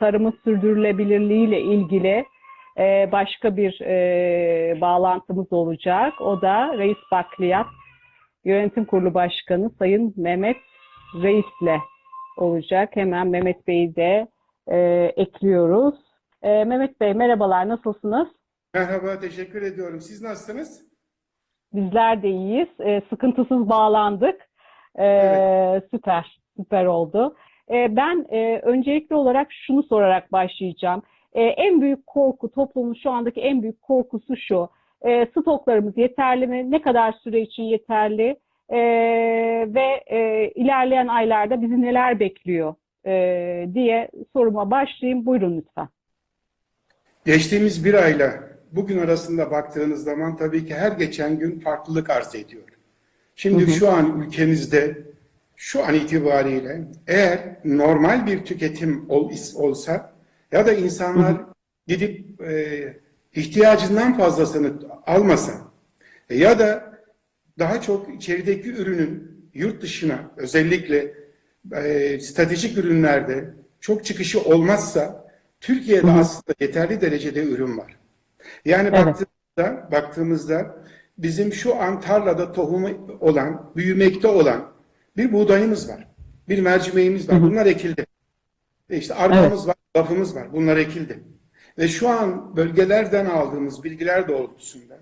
tarımın sürdürülebilirliği ile ilgili e, başka bir e, bağlantımız olacak. O da Reis Bakliyat Yönetim Kurulu Başkanı Sayın Mehmet Reis'le olacak. Hemen Mehmet Bey'i de e, ekliyoruz. E, Mehmet Bey merhabalar, nasılsınız? Merhaba, teşekkür ediyorum. Siz nasılsınız? Bizler de iyiyiz. E, sıkıntısız bağlandık. E, Evet. Süper, süper oldu. E, ben e, öncelikli olarak şunu sorarak başlayacağım. E, en büyük korku, toplumun şu andaki en büyük korkusu şu. E, stoklarımız yeterli mi? Ne kadar süre için yeterli? E, ve e, ilerleyen aylarda bizi neler bekliyor e, diye soruma başlayayım. Buyurun lütfen. Geçtiğimiz bir ayla bugün arasında baktığınız zaman tabii ki her geçen gün farklılık arz ediyor. Şimdi Hı hı. şu an ülkemizde şu an itibariyle eğer normal bir tüketim ol, olsa ya da insanlar gidip e, ihtiyacından fazlasını almasa e, ya da daha çok içerideki ürünün yurt dışına özellikle e, stratejik ürünlerde çok çıkışı olmazsa Türkiye'de Hı hı. aslında yeterli derecede ürün var. Yani Evet. baktığımızda, baktığımızda bizim şu an tarlada tohumu olan, büyümekte olan bir buğdayımız var. Bir mercimeğimiz var. Hı hı. Bunlar ekildi. E işte arpamız var, lafımız var. Bunlar ekildi. Ve şu an bölgelerden aldığımız bilgiler doğrultusunda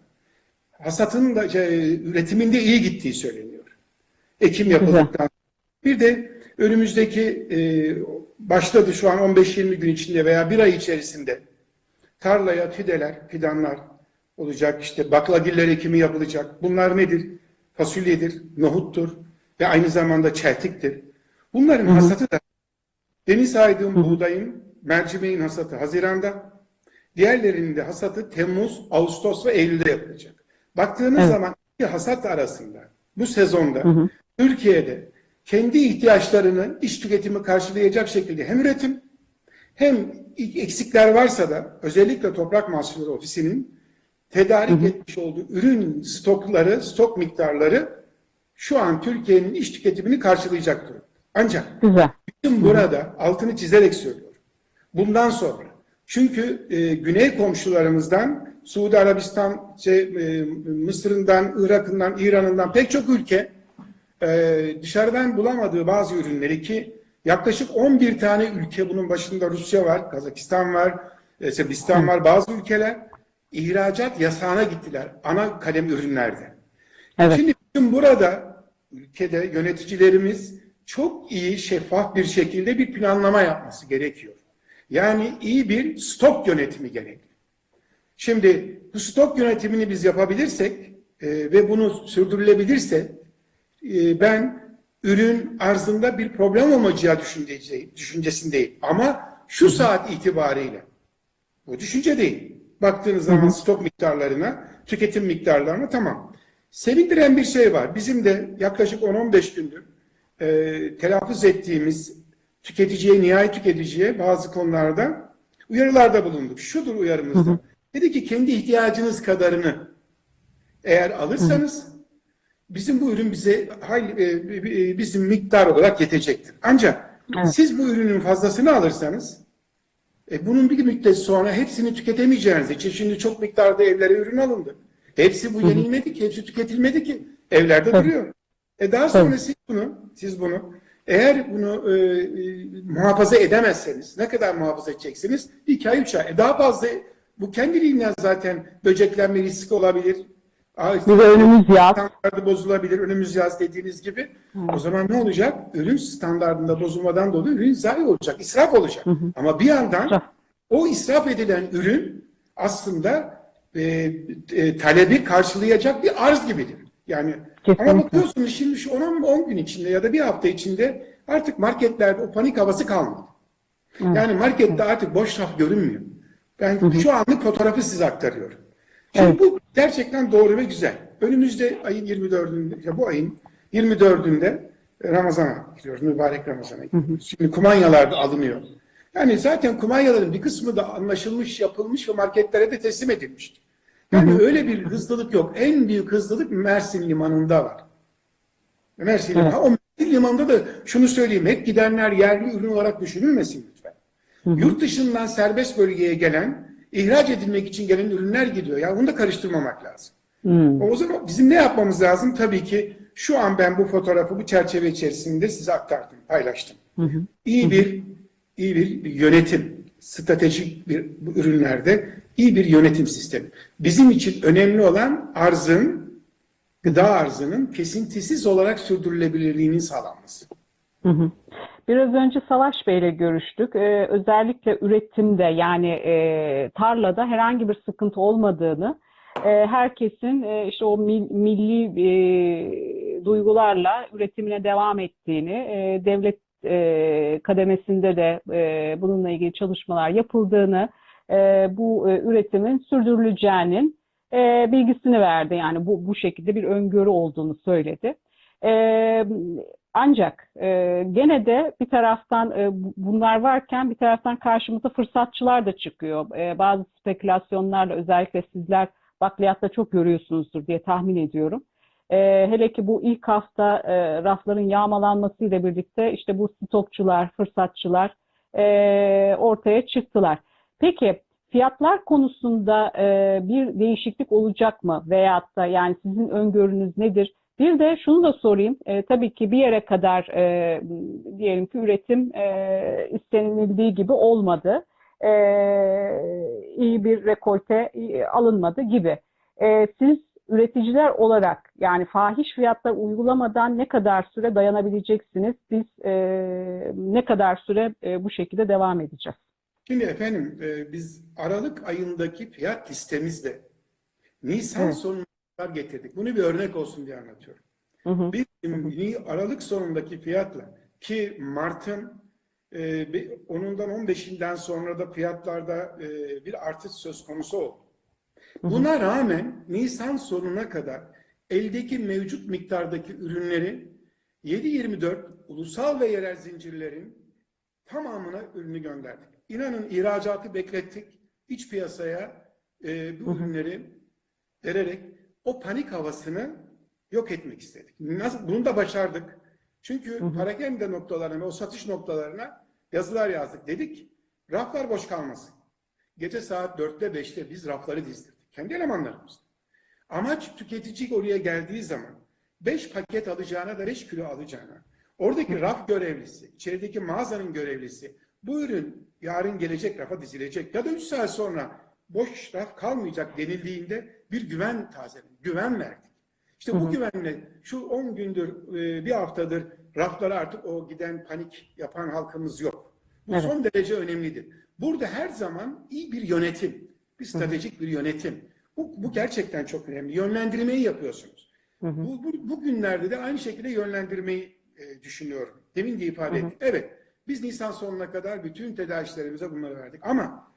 hasatın da şey, üretiminde iyi gittiği söyleniyor. Ekim yapıldıktan bir de önümüzdeki e, başladı şu an 15-20 gün içinde veya bir ay içerisinde tarlaya fideler, fidanlar olacak. İşte baklagiller ekimi yapılacak. Bunlar nedir? Fasulyedir, nohuttur ve aynı zamanda çeltiktir. Bunların Hı hı. hasatı da Hı hı. buğdayın, mercimeğin hasatı Haziran'da, diğerlerinin de hasatı Temmuz, Ağustos ve Eylül'de yapılacak. Baktığınız Evet. zaman iki hasat arasında bu sezonda Hı hı. Türkiye'de kendi ihtiyaçlarını iş tüketimi karşılayacak şekilde hem üretim hem eksikler varsa da özellikle Toprak Mahsulleri Ofisi'nin tedarik Hı hı. etmiş olduğu ürün stokları, stok miktarları şu an Türkiye'nin iş tüketimini karşılayacak durumda. Ancak Güzel. bütün burada altını çizerek söylüyorum. Bundan sonra çünkü e, güney komşularımızdan Suudi Arabistan, şey, e, Mısır'ından, Irak'ından, İran'ından pek çok ülke e, dışarıdan bulamadığı bazı ürünleri ki yaklaşık 11 tane ülke bunun başında Rusya var, Kazakistan var, e, Sırbistan var bazı ülkeler ihracat yasağına gittiler ana kalem ürünlerde. Evet. Şimdi bizim burada ülkede yöneticilerimiz çok iyi, şeffaf bir şekilde bir planlama yapması gerekiyor. Yani iyi bir stok yönetimi gerekli. Şimdi bu stok yönetimini biz yapabilirsek e, ve bunu sürdürülebilirse e, ben ürün arzında bir problem olmayacağı düşüncesi- düşüncesindeyim. Ama şu saat itibariyle bu düşünce değil. Baktığınız zaman stok miktarlarına, tüketim miktarlarına tamam. Sevindiren bir şey var. Bizim de yaklaşık 10-15 gündür e, telaffuz ettiğimiz tüketiciye, nihai tüketiciye bazı konularda uyarılarda bulunduk. Şudur uyarımızda. Dedi ki kendi ihtiyacınız kadarını eğer alırsanız bizim bu ürün bize e, e, bizim miktar olarak yetecektir. Ancak Evet. siz bu ürünün fazlasını alırsanız e, bunun bir müddet sonra hepsini tüketemeyeceğiniz için şimdi çok miktarda evlere ürün alındı. Hepsi bu yenilmedi ki, hepsi tüketilmedi ki. Evlerde duruyor. E daha sonra siz bunu, siz bunu eğer bunu e, e, muhafaza edemezseniz, ne kadar muhafaza edeceksiniz? İki ay, üç ay. E daha fazla bu kendiliğinden zaten böceklenme riski olabilir. Bir de önümüz yaz. standardı bozulabilir önümüz yaz dediğiniz gibi. O zaman ne olacak? Ürün standartında bozulmadan dolayı ürün zayi olacak, israf olacak. Ama bir yandan o israf edilen ürün aslında e, e, talebi karşılayacak bir arz gibidir. Yani Kesinlikle. ama bakıyorsunuz şimdi şu 10, 10 gün içinde ya da bir hafta içinde artık marketlerde o panik havası kalmadı. Yani markette artık boş raf görünmüyor. Ben şu anlık fotoğrafı size aktarıyorum. Şimdi Evet. bu gerçekten doğru ve güzel. Önümüzde ayın 24'ünde, ya bu ayın 24'ünde Ramazan'a giriyoruz, mübarek Ramazan'a giriyoruz. Şimdi kumanyalar da alınıyor. Yani zaten kumanyaların bir kısmı da anlaşılmış, yapılmış ve marketlere de teslim edilmişti. Yani öyle bir hızlılık yok. En büyük hızlılık Mersin Limanı'nda var. Mersin Limanı. Ha, O Mersin Limanı'nda da şunu söyleyeyim. Hep gidenler yerli ürün olarak düşünülmesin lütfen. Yurt dışından serbest bölgeye gelen, ihraç edilmek için gelen ürünler gidiyor. Ya bunu da karıştırmamak lazım. Hmm. O zaman bizim ne yapmamız lazım? Tabii ki şu an ben bu fotoğrafı bu çerçeve içerisinde size aktardım, paylaştım. İyi bir iyi bir yönetim, stratejik bir ürünlerde iyi bir yönetim sistemi. Bizim için önemli olan arzın, gıda arzının kesintisiz olarak sürdürülebilirliğinin sağlanması. Hı hı. Biraz önce Savaş Bey'le görüştük. Ee, özellikle üretimde yani e, tarlada herhangi bir sıkıntı olmadığını, e, herkesin e, işte o mil- milli e, duygularla üretimine devam ettiğini, e, devlet e, kademesinde de e, bununla ilgili çalışmalar yapıldığını, e, bu e, üretimin sürdürüleceğinin e, bilgisini verdi. Yani bu bu şekilde bir öngörü olduğunu söyledi. E, ancak e, gene de bir taraftan e, bu- bunlar varken bir taraftan karşımıza fırsatçılar da çıkıyor. E, bazı spekülasyonlarla özellikle sizler bakliyatta çok görüyorsunuzdur diye tahmin ediyorum. E, hele ki bu ilk hafta e, rafların yağmalanmasıyla birlikte işte bu stokçular, fırsatçılar e, ortaya çıktılar. Peki fiyatlar konusunda e, bir değişiklik olacak mı? Veyahut da yani sizin öngörünüz nedir? Bir de şunu da sorayım. E, tabii ki bir yere kadar e, diyelim ki üretim e, istenildiği gibi olmadı. E, iyi bir rekolte e, alınmadı gibi. E, siz üreticiler olarak yani fahiş fiyatlar uygulamadan ne kadar süre dayanabileceksiniz? Biz e, ne kadar süre e, bu şekilde devam edeceğiz? Şimdi efendim e, biz Aralık ayındaki fiyat listemizde Nisan Evet. sonuna kadar getirdik. Bunu bir örnek olsun diye anlatıyorum. Hı hı. Biz Ni- Aralık sonundaki fiyatla ki Mart'ın e, onundan 15'inden sonra da fiyatlarda e, bir artış söz konusu oldu. Buna rağmen Nisan sonuna kadar eldeki mevcut miktardaki ürünleri 7-24 ulusal ve yerel zincirlerin tamamına ürünü gönderdik. İnanın ihracatı beklettik. İç piyasaya e, bu ürünleri vererek o panik havasını yok etmek istedik. Nasıl? Bunu da başardık. Çünkü parakende noktalarına, o satış noktalarına yazılar yazdık. Dedik, raflar boş kalmasın. Gece saat 4'te 5'te biz rafları dizdirdik. Kendi elemanlarımız. Amaç tüketici oraya geldiği zaman 5 paket alacağına da 5 kilo alacağına. Oradaki raf görevlisi, içerideki mağazanın görevlisi bu ürün yarın gelecek rafa dizilecek ya da 3 saat sonra boş raf kalmayacak denildiğinde bir güven tazeledik, güven verdik. İşte bu güvenle şu 10 gündür, e, bir haftadır raflara artık o giden panik yapan halkımız yok. Bu Evet. son derece önemlidir. Burada her zaman iyi bir yönetim, bir stratejik bir yönetim. Bu, bu gerçekten çok önemli. Yönlendirmeyi yapıyorsunuz. Bu, bu, bu günlerde de aynı şekilde yönlendirmeyi e, düşünüyorum. Demin de ifade ettik. Evet, biz Nisan sonuna kadar bütün tedarikçilerimize bunları verdik. Ama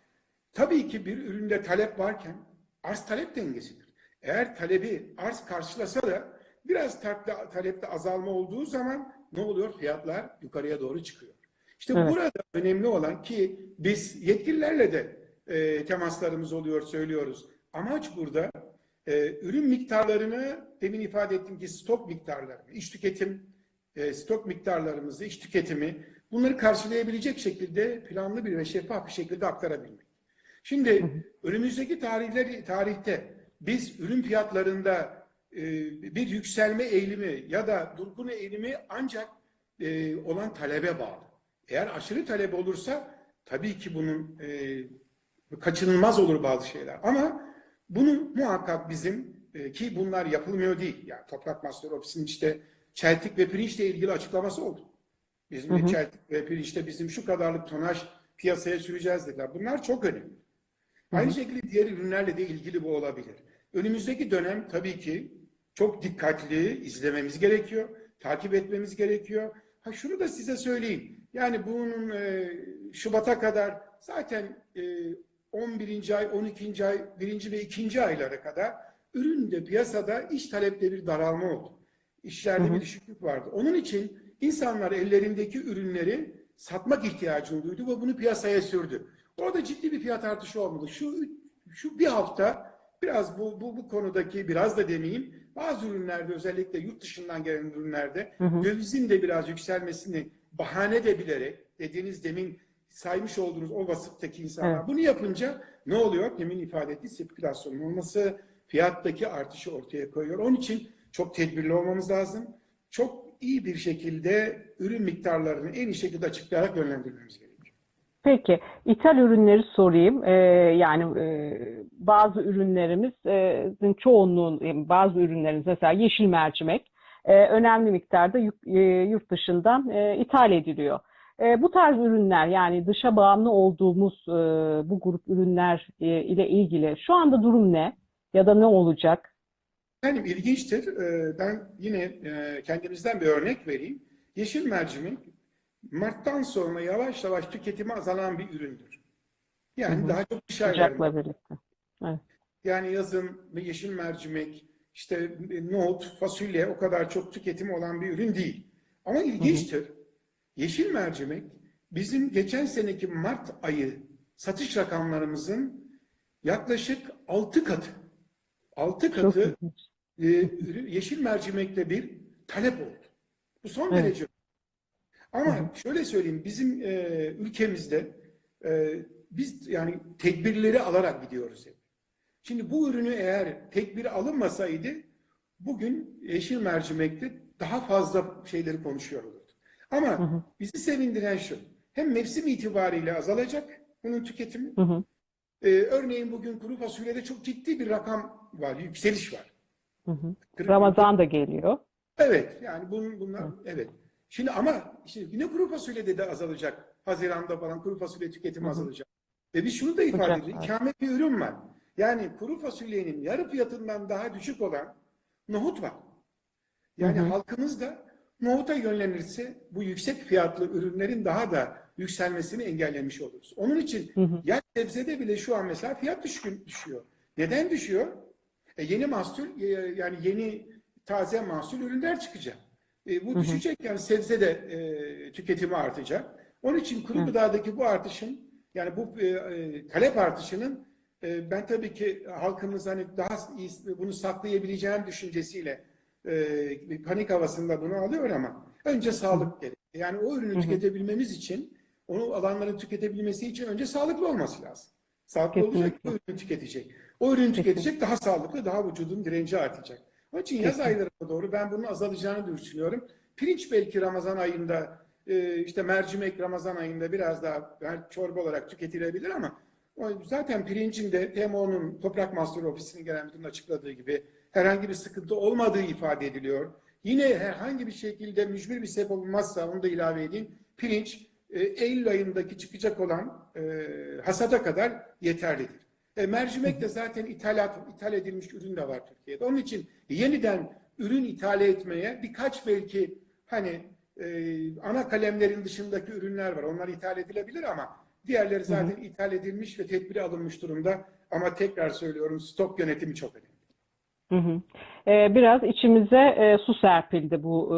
tabii ki bir üründe talep varken arz talep dengesidir. Eğer talebi arz karşılasa da biraz talepte, talepte azalma olduğu zaman ne oluyor? Fiyatlar yukarıya doğru çıkıyor. İşte Evet. burada önemli olan ki biz yetkililerle de e, temaslarımız oluyor, söylüyoruz. Amaç burada e, ürün miktarlarını demin ifade ettiğim ki stok miktarlarını, iç tüketim e, stok miktarlarımızı, iç tüketimi bunları karşılayabilecek şekilde planlı bir ve şeffaf bir şekilde aktarabilmek. Şimdi önümüzdeki tarihleri tarihte biz ürün fiyatlarında e, bir yükselme eğilimi ya da durgun eğilimi ancak e, olan talebe bağlı. Eğer aşırı talep olursa tabii ki bunun e, kaçınılmaz olur bazı şeyler. Ama bunu muhakkak bizim e, ki bunlar yapılmıyor değil. Yani Toprak Master Ofisi'nin işte çeltik ve pirinçle ilgili açıklaması oldu. Bizim de çeltik ve pirinçte bizim şu kadarlık tonaj piyasaya süreceğiz dediler. Bunlar çok önemli. Aynı şekilde diğer ürünlerle de ilgili bu olabilir. Önümüzdeki dönem tabii ki çok dikkatli izlememiz gerekiyor, takip etmemiz gerekiyor. Ha şunu da size söyleyeyim. Yani bunun e, Şubat'a kadar zaten e, 11. ay, 12. ay, 1. ve 2. aylara kadar üründe piyasada iş talepte bir daralma oldu. İşlerde bir düşüklük vardı. Onun için insanlar ellerindeki ürünleri satmak ihtiyacını duydu ve bunu piyasaya sürdü. Orada ciddi bir fiyat artışı olmadı. Şu şu bir hafta biraz bu bu bu konudaki biraz da demeyeyim bazı ürünlerde özellikle yurt dışından gelen ürünlerde dövizin de biraz yükselmesini bahane de bilerek dediğiniz demin saymış olduğunuz o vasıftaki insanlar. Evet. Bunu yapınca ne oluyor? Demin ifade ettiği sirkülasyonun olması fiyattaki artışı ortaya koyuyor. Onun için çok tedbirli olmamız lazım. Çok iyi bir şekilde ürün miktarlarını en iyi şekilde açıklayarak yönlendirmemiz gerekiyor. Peki, ithal ürünleri sorayım. Ee, yani e, bazı ürünlerimizin çoğunluğun, yani bazı ürünlerimiz mesela yeşil mercimek e, önemli miktarda yurt, e, yurt dışından e, ithal ediliyor. E, bu tarz ürünler yani dışa bağımlı olduğumuz e, bu grup ürünler e, ile ilgili şu anda durum ne? Ya da ne olacak? Yani ilginçtir. Ee, Ben yine e, kendimizden bir örnek vereyim. Yeşil mercimek Mart'tan sonra yavaş yavaş tüketimi azalan bir üründür. Yani Hı hı. daha çok aylarında. Sıcakla birlikte. Yani yazın yeşil mercimek, işte nohut, fasulye o kadar çok tüketimi olan bir ürün değil. Ama ilginçtir. Yeşil mercimek bizim geçen seneki Mart ayı satış rakamlarımızın yaklaşık 6 katı. 6 Çok katı e, yeşil mercimekte bir talep oldu. Bu son Evet. derece. Ama şöyle söyleyeyim, bizim e, ülkemizde e, biz yani tedbirleri alarak gidiyoruz hep. Şimdi bu ürünü eğer tedbir alınmasaydı bugün yeşil mercimekte daha fazla şeyleri konuşuyor olurduk. Ama Hı hı. bizi sevindiren şu, hem mevsim itibariyle azalacak bunun tüketimi, Hı hı. e, örneğin bugün kuru fasulyede çok ciddi bir rakam var, yükseliş var. Hı hı. Ramazan da geliyor. Evet yani bunun bunlar evet. Şimdi ama şimdi yine kuru fasulyede de azalacak. Haziran'da falan kuru fasulye tüketimi Hı hı. azalacak. Ve biz şunu da ifade ediyoruz. var. İkamet bir ürün var. Yani kuru fasulyenin yarı fiyatından daha düşük olan nohut var. Yani Hı hı. halkımız da nohuta yönlenirse bu yüksek fiyatlı ürünlerin daha da yükselmesini engellemiş oluruz. Onun için Hı hı. yaş sebzede bile şu an mesela fiyat düşkün düşüyor. Neden düşüyor? E, yeni mahsul e, yani yeni taze mahsul ürünler çıkacak. E, bu Hı hı. düşecek yani sebze de e, tüketimi artacak. Onun için kuru Hı. gıdadaki bu artışın yani bu e, e, talep artışının e, ben tabii ki halkımız hani daha iyi bunu saklayabileceğim düşüncesiyle e, panik havasında bunu alıyor ama önce sağlık gerekiyor. Yani o ürünü Hı hı. tüketebilmemiz için onu alanların tüketebilmesi için önce sağlıklı olması lazım. Sağlıklı olacak o ürünü tüketecek. O ürünü tüketecek daha sağlıklı, daha vücudun direnci artacak. Onun için yaz aylarına doğru ben bunun azalacağını düşünüyorum. Pirinç belki Ramazan ayında, e, işte mercimek Ramazan ayında biraz daha yani çorba olarak tüketilebilir ama zaten pirincin de TMO'nun Toprak Mahsulü Ofisi'nin genel müdürünün açıkladığı gibi herhangi bir sıkıntı olmadığı ifade ediliyor. Yine herhangi bir şekilde mücbir bir sebep olmazsa onu da ilave edeyim. Pirinç e, Eylül ayındaki çıkacak olan e, hasada kadar yeterlidir. E, mercimek de zaten ithalat, ithal edilmiş ürün de var Türkiye'de. Onun için yeniden ürün ithal etmeye birkaç belki hani e, ana kalemlerin dışındaki ürünler var. Onlar ithal edilebilir ama diğerleri zaten ithal edilmiş ve tedbiri alınmış durumda. Ama tekrar söylüyorum stok yönetimi çok önemli. Hı hı. Ee, biraz içimize e, su serpildi bu e,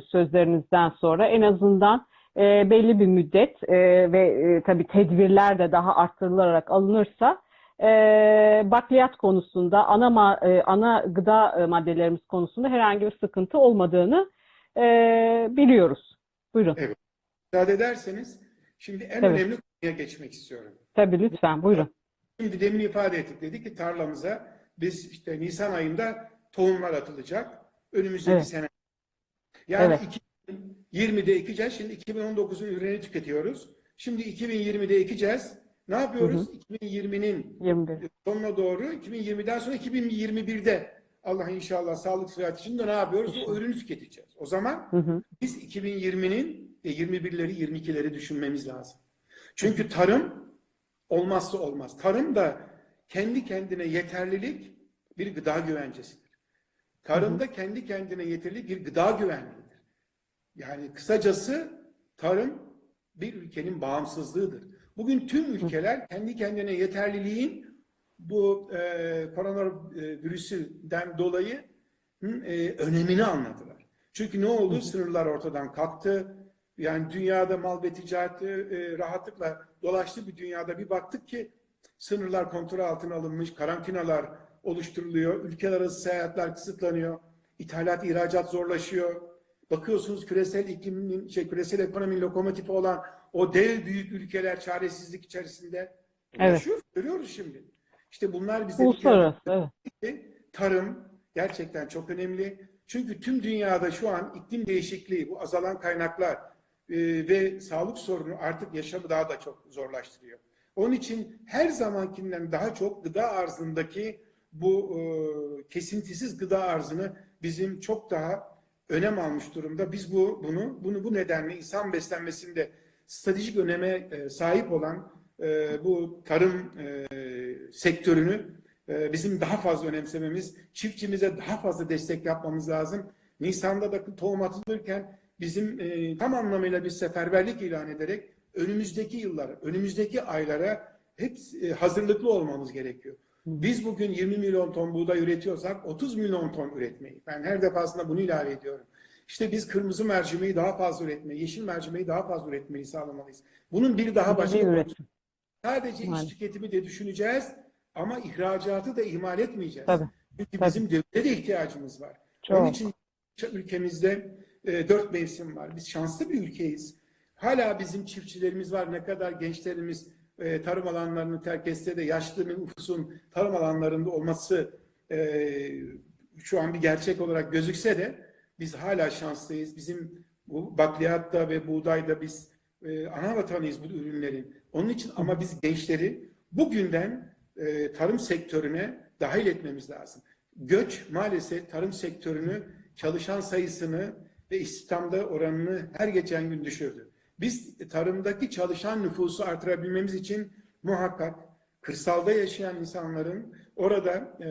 sözlerinizden sonra. En azından e, belli bir müddet e, ve e, tabii tedbirler de daha arttırılarak alınırsa e, bakliyat konusunda, ana e, ana gıda e, maddelerimiz konusunda herhangi bir sıkıntı olmadığını e, biliyoruz. Buyurun. Müsaade ederseniz şimdi en Tabii. önemli konuya geçmek istiyorum. Tabii lütfen buyurun. Şimdi demin ifade ettik. Dedi ki tarlamıza biz işte Nisan ayında tohumlar atılacak. Önümüzdeki Evet. sene. Yani Evet. 2020'de ekeceğiz. Şimdi 2019'un ürünü tüketiyoruz. Şimdi 2020'de ekeceğiz. Ne yapıyoruz? 2020'nin 21. sonuna doğru 2020'den sonra 2021'de Allah inşallah sağlık sıhhat için de ne yapıyoruz? O ürünü tüketeceğiz. O zaman Hı hı. biz 2020'nin ve 21'leri 22'leri düşünmemiz lazım. Çünkü tarım olmazsa olmaz. Tarım da kendi kendine yeterlilik bir gıda güvencesidir. Tarımda kendi kendine yeterlilik bir gıda güvenliğidir. Yani kısacası tarım bir ülkenin bağımsızlığıdır. Bugün tüm ülkeler kendi kendine yeterliliğin bu e, koronavirüsünden dolayı e, önemini anladılar. Çünkü ne oldu? Sınırlar ortadan kalktı. Yani dünyada mal ve ticareti e, rahatlıkla dolaştı bir dünyada bir baktık ki sınırlar kontrol altına alınmış, karantinalar oluşturuluyor, ülkeler arası seyahatler kısıtlanıyor, ithalat, ihracat zorlaşıyor. Bakıyorsunuz küresel iklimin, şey, küresel ekonominin lokomotifi olan o dev büyük ülkeler çaresizlik içerisinde Evet. yaşıyor. Görüyoruz şimdi. İşte bunlar bize Uluslararası, evet. tarım gerçekten çok önemli. Çünkü tüm dünyada şu an iklim değişikliği, bu azalan kaynaklar e, ve sağlık sorunu artık yaşamı daha da çok zorlaştırıyor. Onun için her zamankinden daha çok gıda arzındaki bu e, kesintisiz gıda arzını bizim çok daha önem almış durumda. Biz bu bunu bunu bu nedenle insan beslenmesinde stratejik öneme e, sahip olan e, bu tarım e, sektörünü e, bizim daha fazla önemsememiz, çiftçimize daha fazla destek yapmamız lazım. Nisan'da da tohum atılırken bizim e, tam anlamıyla bir seferberlik ilan ederek önümüzdeki yıllara, önümüzdeki aylara hep e, hazırlıklı olmamız gerekiyor. Biz bugün 20 milyon ton buğday üretiyorsak 30 milyon ton üretmeyi. Ben her defasında bunu ilave ediyorum. İşte biz kırmızı mercimeği daha fazla üretmeyi, yeşil mercimeği daha fazla üretmeyi sağlamalıyız. Bunun bir daha başka Bir. Sadece iç Maalesef. tüketimi de düşüneceğiz ama ihracatı da ihmal etmeyeceğiz. Tabii. Çünkü Tabii. bizim devlete de ihtiyacımız var. Çok. Onun için ülkemizde e, dört mevsim var. Biz şanslı bir ülkeyiz. Hala bizim çiftçilerimiz var. Ne kadar gençlerimiz e, tarım alanlarını terk etse de yaşlı nüfusun tarım alanlarında olması e, şu an bir gerçek olarak gözükse de biz hala şanslıyız. Bizim bu bakliyatta ve buğdayda biz e, ana vatanıyız bu ürünlerin. Onun için ama biz gençleri bugünden e, tarım sektörüne dahil etmemiz lazım. Göç maalesef tarım sektörünü çalışan sayısını ve istihdamda oranını her geçen gün düşürdü. Biz tarımdaki çalışan nüfusu artırabilmemiz için muhakkak kırsalda yaşayan insanların orada e,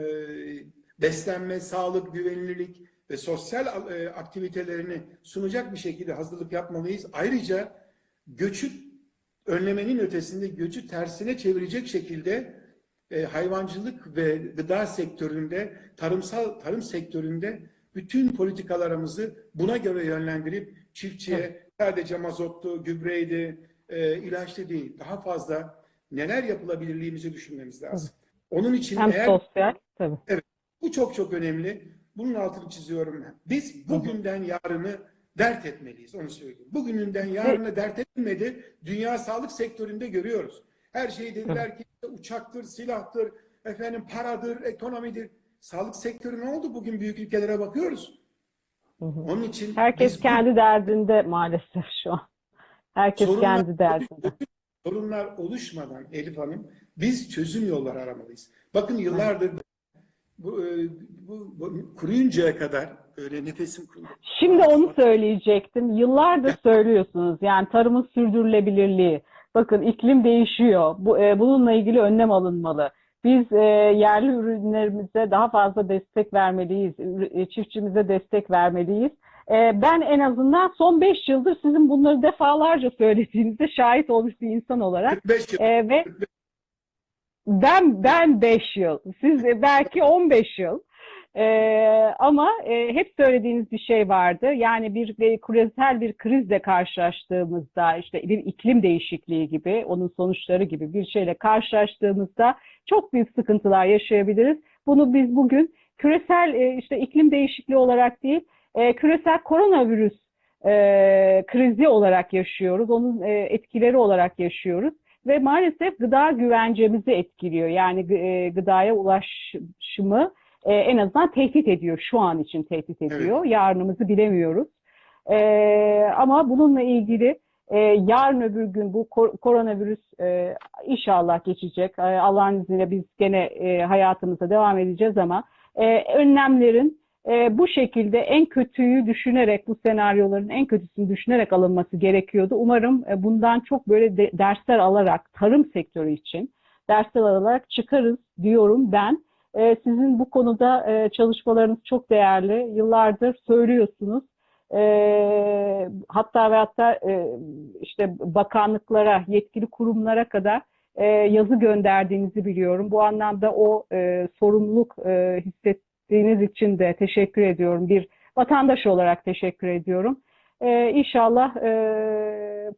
beslenme, sağlık, güvenilirlik ve sosyal e, aktivitelerini sunacak bir şekilde hazırlık yapmalıyız. Ayrıca göçü önlemenin ötesinde göçü tersine çevirecek şekilde e, hayvancılık ve gıda sektöründe, tarımsal tarım sektöründe bütün politikalarımızı buna göre yönlendirip çiftçiye sadece mazottu, gübreydi, e, ilaçlı değil, daha fazla neler yapılabilirliğimizi düşünmemiz lazım. Onun için Hem eğer sosyal, tabii. bu çok çok önemli. Bunun altını çiziyorum. Biz bugünden yarını dert etmeliyiz. Onu söyleyeyim. Bugününden yarını dert etmedi. Dünya sağlık sektöründe görüyoruz. Her şey dediler ki uçaktır, silahtır, efendim paradır, ekonomidir. Sağlık sektörü ne oldu? Bugün büyük ülkelere bakıyoruz. Onun için Herkes biz bu kendi derdinde maalesef şu an. Herkes sorunlar- kendi derdinde. sorunlar oluşmadan Elif Hanım biz çözüm yolları aramalıyız. Bakın yıllardır bu, e, bu, bu kuruyuncaya kadar öyle nefesim kurudu. Şimdi onu söyleyecektim. Yıllardır söylüyorsunuz. Yani tarımın sürdürülebilirliği. Bakın iklim değişiyor. Bu, e, bununla ilgili önlem alınmalı. Biz e, yerli ürünlerimize daha fazla destek vermeliyiz. E, Çiftçimize destek vermeliyiz. E, ben en azından son 5 yıldır sizin bunları defalarca söylediğinizde şahit olmuş bir insan olarak 45 yıl. e, ve ben ben 5 yıl, siz belki 15 yıl. Ee, ama e, hep söylediğiniz bir şey vardı. Yani bir, bir küresel bir krizle karşılaştığımızda, işte bir iklim değişikliği gibi, onun sonuçları gibi bir şeyle karşılaştığımızda çok büyük sıkıntılar yaşayabiliriz. Bunu biz bugün küresel e, işte iklim değişikliği olarak değil, e, küresel koronavirüs e, krizi olarak yaşıyoruz. Onun e, etkileri olarak yaşıyoruz ve maalesef gıda güvencemizi etkiliyor. Yani e, gıdaya ulaşımı e, en azından tehdit ediyor. Şu an için tehdit ediyor. Yarınımızı bilemiyoruz. E, ama bununla ilgili e, yarın öbür gün bu kor- koronavirüs e, inşallah geçecek. E, Allah'ın izniyle biz gene e, hayatımıza devam edeceğiz ama e, önlemlerin e, bu şekilde en kötüyü düşünerek, bu senaryoların en kötüsünü düşünerek alınması gerekiyordu. Umarım e, bundan çok böyle de- dersler alarak, tarım sektörü için dersler alarak çıkarız diyorum ben. E, sizin bu konuda e, çalışmalarınız çok değerli. Yıllardır söylüyorsunuz. E, hatta ve hatta e, işte bakanlıklara, yetkili kurumlara kadar e, yazı gönderdiğinizi biliyorum. Bu anlamda o e, sorumluluk e, hisset ettiğiniz için de teşekkür ediyorum. Bir vatandaş olarak teşekkür ediyorum. Ee, inşallah e,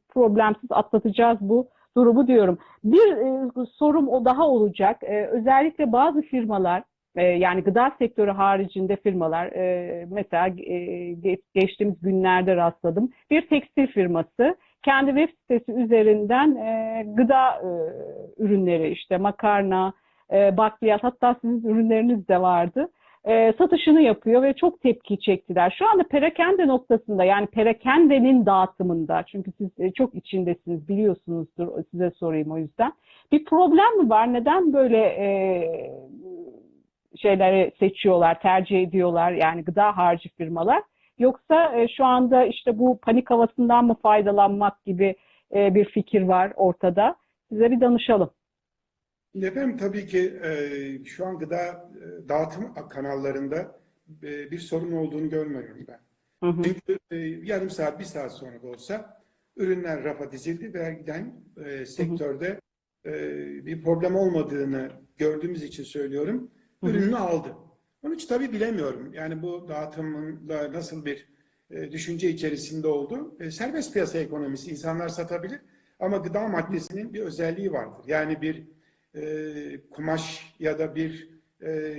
problemsiz atlatacağız bu durumu diyorum. Bir e, sorum o daha olacak. Ee, özellikle bazı firmalar e, yani gıda sektörü haricinde firmalar e, mesela e, ge- geçtiğimiz günlerde rastladım. Bir tekstil firması kendi web sitesi üzerinden e, gıda e, ürünleri işte makarna, e, bakliyat hatta sizin ürünleriniz de vardı. E, satışını yapıyor ve çok tepki çektiler. Şu anda perakende noktasında yani perakendenin dağıtımında çünkü siz e, çok içindesiniz biliyorsunuzdur size sorayım o yüzden. Bir problem mi var? Neden böyle e, şeyleri seçiyorlar, tercih ediyorlar yani gıda harcı firmalar? Yoksa e, şu anda işte bu panik havasından mı faydalanmak gibi e, bir fikir var ortada? Size bir danışalım. Efendim tabii ki e, şu an gıda e, dağıtım kanallarında e, bir sorun olduğunu görmüyorum ben. Hı hı. Çünkü e, yarım saat, bir saat sonra da olsa ürünler rafa dizildi ve giden e, sektörde e, bir problem olmadığını gördüğümüz için söylüyorum. Hı hı. Ürününü aldı. Onun için tabii bilemiyorum. Yani bu dağıtımla nasıl bir e, düşünce içerisinde oldu. E, serbest piyasa ekonomisi insanlar satabilir ama gıda maddesinin bir özelliği vardır. Yani bir e, kumaş ya da bir e,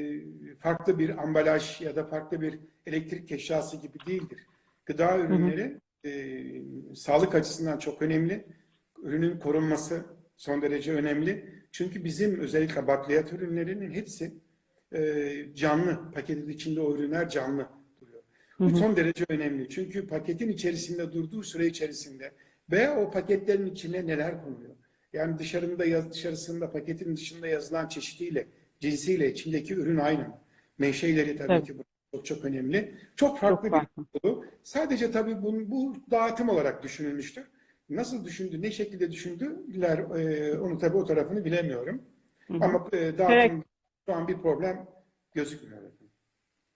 farklı bir ambalaj ya da farklı bir elektrik eşyası gibi değildir. Gıda ürünleri e, sağlık açısından çok önemli. Ürünün korunması son derece önemli. Çünkü bizim özellikle bakliyat ürünlerinin hepsi e, canlı. Paketin içinde o ürünler canlı duruyor. Hı Bu hı. son derece önemli. Çünkü paketin içerisinde durduğu süre içerisinde veya o paketlerin içine neler konuluyor? Yani dışarında yaz, dışarısında paketin dışında yazılan çeşidiyle, cinsiyle içindeki ürün aynı mı? Menşeileri tabii Evet. ki bu çok çok önemli. Çok farklı Çok bir farklı. konu. Sadece tabii bu, bu dağıtım olarak düşünülmüştür. Nasıl düşündü, ne şekilde düşündüler e, onu tabii o tarafını bilemiyorum. Hı hı. Ama e, dağıtım şu an bir problem gözükmüyor.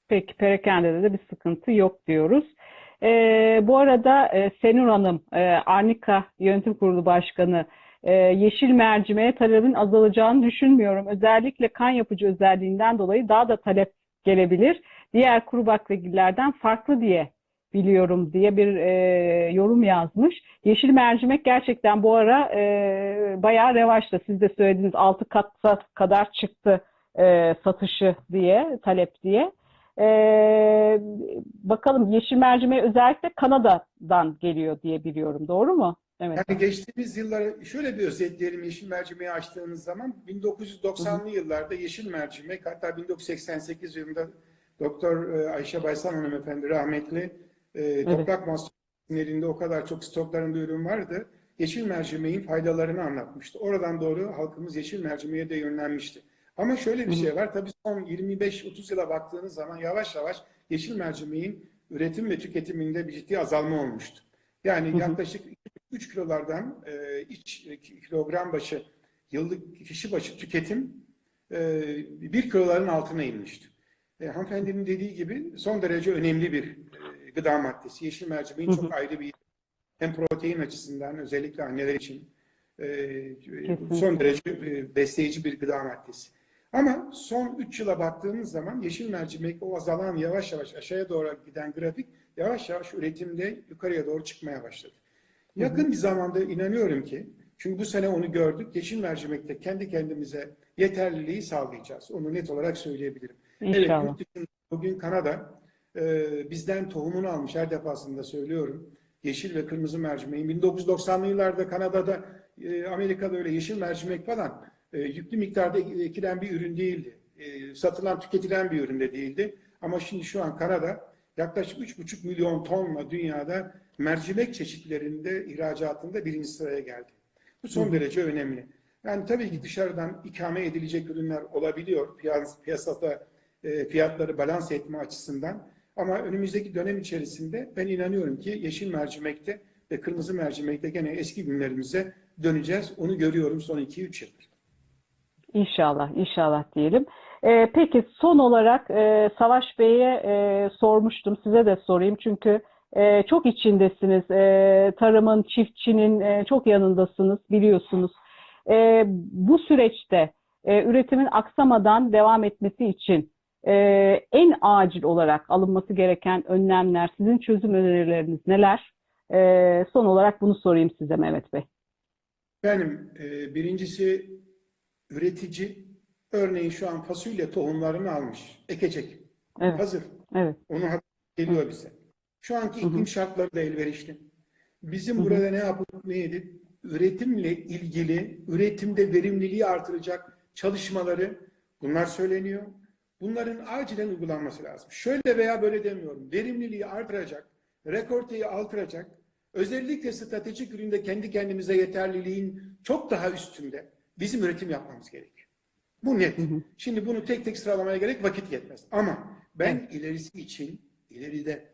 Peki perakendede de bir sıkıntı yok diyoruz. Ee, bu arada e, Senur Hanım, e, Arnika Yönetim Kurulu Başkanı, e, yeşil mercimeğe talebin azalacağını düşünmüyorum. Özellikle kan yapıcı özelliğinden dolayı daha da talep gelebilir. Diğer kuru baklagillerden farklı diye biliyorum diye bir e, yorum yazmış. Yeşil mercimek gerçekten bu ara e, bayağı revaçta. Siz de söylediğiniz 6 kata kadar çıktı e, satışı diye, talep diye. Ee, bakalım yeşil mercimeği özellikle Kanada'dan geliyor diye biliyorum. Doğru mu? Evet. Yani geçtiğimiz yılları şöyle bir özetleyelim yeşil mercimeği açtığınız zaman 1990'lı yıllarda yeşil mercimek hatta 1988 yılında Doktor e, Ayşe Baysal hanımefendi rahmetli e, toprak mahsullerinin elinde o kadar çok stoklarında ürün vardı. Yeşil mercimeğin faydalarını anlatmıştı. Oradan doğru halkımız yeşil mercimeğe de yönlenmişti. Ama şöyle bir şey var. Tabii son 25-30 yıla baktığınız zaman yavaş yavaş yeşil mercimeğin üretim ve tüketiminde bir ciddi azalma olmuştu. Yani yaklaşık 3 kilolardan e, iç e, kilogram başı yıllık kişi başı tüketim e, 1 kiloların altına inmişti. E, hanımefendinin dediği gibi son derece önemli bir e, gıda maddesi. Yeşil mercimeğin Hı hı. çok ayrı bir hem protein açısından özellikle anneler için e, son derece e, besleyici bir gıda maddesi. Ama son 3 yıla baktığımız zaman yeşil mercimek o azalan yavaş yavaş aşağıya doğru giden grafik yavaş yavaş üretimde yukarıya doğru çıkmaya başladı. Yakın bir zamanda inanıyorum ki çünkü bu sene onu gördük. Yeşil mercimekte kendi kendimize yeterliliği sağlayacağız. Onu net olarak söyleyebilirim. Evet, İnşallah. yurt dışında bugün Kanada e, bizden tohumunu almış her defasında söylüyorum. Yeşil ve kırmızı mercimeğin 1990'lı yıllarda Kanada'da, e, Amerika'da öyle yeşil mercimek falan e, yüklü miktarda ekilen bir ürün değildi. E, satılan, tüketilen bir ürün de değildi. Ama şimdi şu an Kanada yaklaşık 3,5 milyon tonla dünyada mercimek çeşitlerinde ihracatında birinci sıraya geldi. Bu son Hı derece önemli. Yani tabii ki dışarıdan ikame edilecek ürünler olabiliyor piyas- piyasada e, fiyatları balans etme açısından. Ama önümüzdeki dönem içerisinde ben inanıyorum ki yeşil mercimekte ve kırmızı mercimekte gene eski günlerimize döneceğiz. Onu görüyorum son 2-3 yıldır. İnşallah, inşallah diyelim. Ee, peki son olarak e, Savaş Bey'e e, sormuştum, size de sorayım çünkü e, çok içindesiniz. E, tarımın, çiftçinin e, çok yanındasınız, biliyorsunuz. E, bu süreçte e, üretimin aksamadan devam etmesi için e, en acil olarak alınması gereken önlemler, sizin çözüm önerileriniz neler? E, son olarak bunu sorayım size Mehmet Bey. Benim e, birincisi üretici Örneğin şu an fasulye tohumlarını almış, ekecek. Evet. Hazır. Evet. Onu geliyor bize. Şu anki iklim şartları da elverişli. Bizim burada ne yapıp ne edip üretimle ilgili, üretimde verimliliği artıracak çalışmaları bunlar söyleniyor. Bunların acilen uygulanması lazım. Şöyle veya böyle demiyorum. Verimliliği artıracak, rekorteyi artıracak, özellikle stratejik üründe kendi kendimize yeterliliğin çok daha üstünde bizim üretim yapmamız gerekiyor. Bu net. Şimdi bunu tek tek sıralamaya gerek vakit yetmez. Ama ben ilerisi için ileride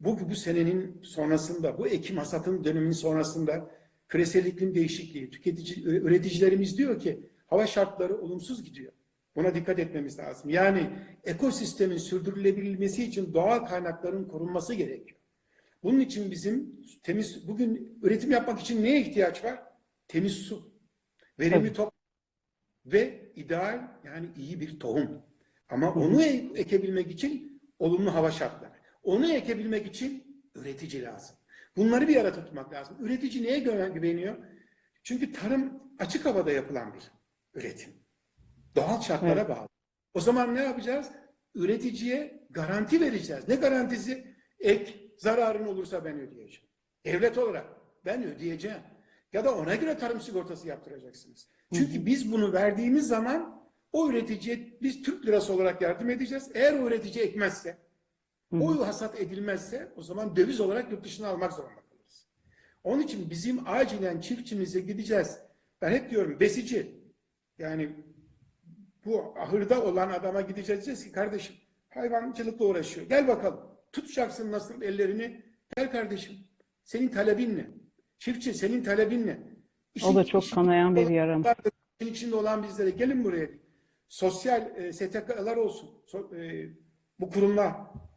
bu, bu senenin sonrasında, bu Ekim hasatın döneminin sonrasında küresel iklim değişikliği, tüketici, üreticilerimiz diyor ki hava şartları olumsuz gidiyor. Buna dikkat etmemiz lazım. Yani ekosistemin sürdürülebilmesi için doğal kaynakların korunması gerekiyor. Bunun için bizim temiz, bugün üretim yapmak için neye ihtiyaç var? Temiz su, verimli top ve ideal yani iyi bir tohum. Ama onu e- ekebilmek için olumlu hava şartları. Onu ekebilmek için üretici lazım. Bunları bir arada tutmak lazım. Üretici neye güven- güveniyor? Çünkü tarım açık havada yapılan bir üretim. Doğal şartlara Evet. bağlı. O zaman ne yapacağız? Üreticiye garanti vereceğiz. Ne garantisi? Ek zararın olursa ben ödeyeceğim. Devlet olarak ben ödeyeceğim. Ya da ona göre tarım sigortası yaptıracaksınız. Çünkü biz bunu verdiğimiz zaman o üreticiye biz Türk lirası olarak yardım edeceğiz. Eğer o üretici ekmezse, o hasat edilmezse o zaman döviz olarak yurt dışına almak zorunda kalırız. Onun için bizim acilen çiftçimize gideceğiz. Ben hep diyorum besici yani bu ahırda olan adama gideceğiz ki kardeşim hayvancılıkla uğraşıyor. Gel bakalım. Tutacaksın nasıl ellerini. Gel kardeşim. Senin talebin ne? Çiftçi senin talebin ne? O da çok kanayan bir yaram. İşin içinde olan bizlere gelin buraya. Sosyal e, STK'lar olsun. So- e, bu kurumlar,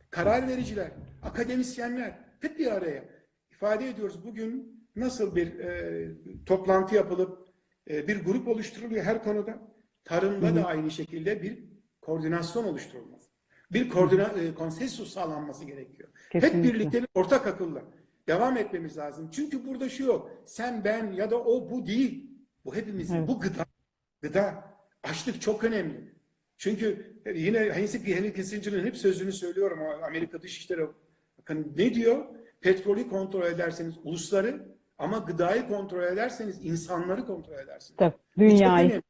karar vericiler, akademisyenler hep bir araya. ifade ediyoruz. Bugün nasıl bir e, toplantı yapılıp e, bir grup oluşturuluyor her konuda. Tarımda da aynı şekilde bir koordinasyon oluşturulması. Bir koordina, e, konsensus sağlanması gerekiyor. Kesinlikle. Hep birlikte bir ortak akılla devam etmemiz lazım. Çünkü burada şu yok. Sen, ben ya da o, bu değil. Bu hepimizin. Evet. Bu gıda. Gıda. Açlık çok önemli. Çünkü yine Henry, Kissinger'ın hep sözünü söylüyorum. Amerika Dışişleri Bakın ne diyor? Petrolü kontrol ederseniz ulusları ama gıdayı kontrol ederseniz insanları kontrol edersiniz. Tabii, dünyayı.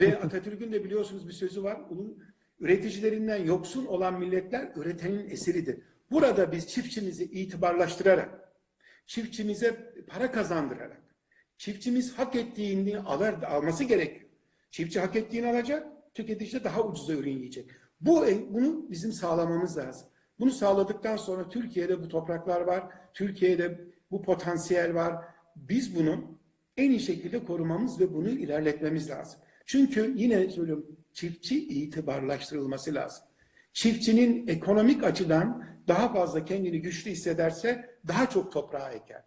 Ve Atatürk'ün de biliyorsunuz bir sözü var. Ulu, üreticilerinden yoksun olan milletler üretenin eseridir. Burada biz çiftçimizi itibarlaştırarak, çiftçimize para kazandırarak, çiftçimiz hak ettiğini alır, alması gerekiyor. Çiftçi hak ettiğini alacak, tüketici de daha ucuza ürün yiyecek. Bu bunu bizim sağlamamız lazım. Bunu sağladıktan sonra Türkiye'de bu topraklar var, Türkiye'de bu potansiyel var. Biz bunu en iyi şekilde korumamız ve bunu ilerletmemiz lazım. Çünkü yine söylüyorum çiftçi itibarlaştırılması lazım. Çiftçinin ekonomik açıdan daha fazla kendini güçlü hissederse daha çok toprağa eker.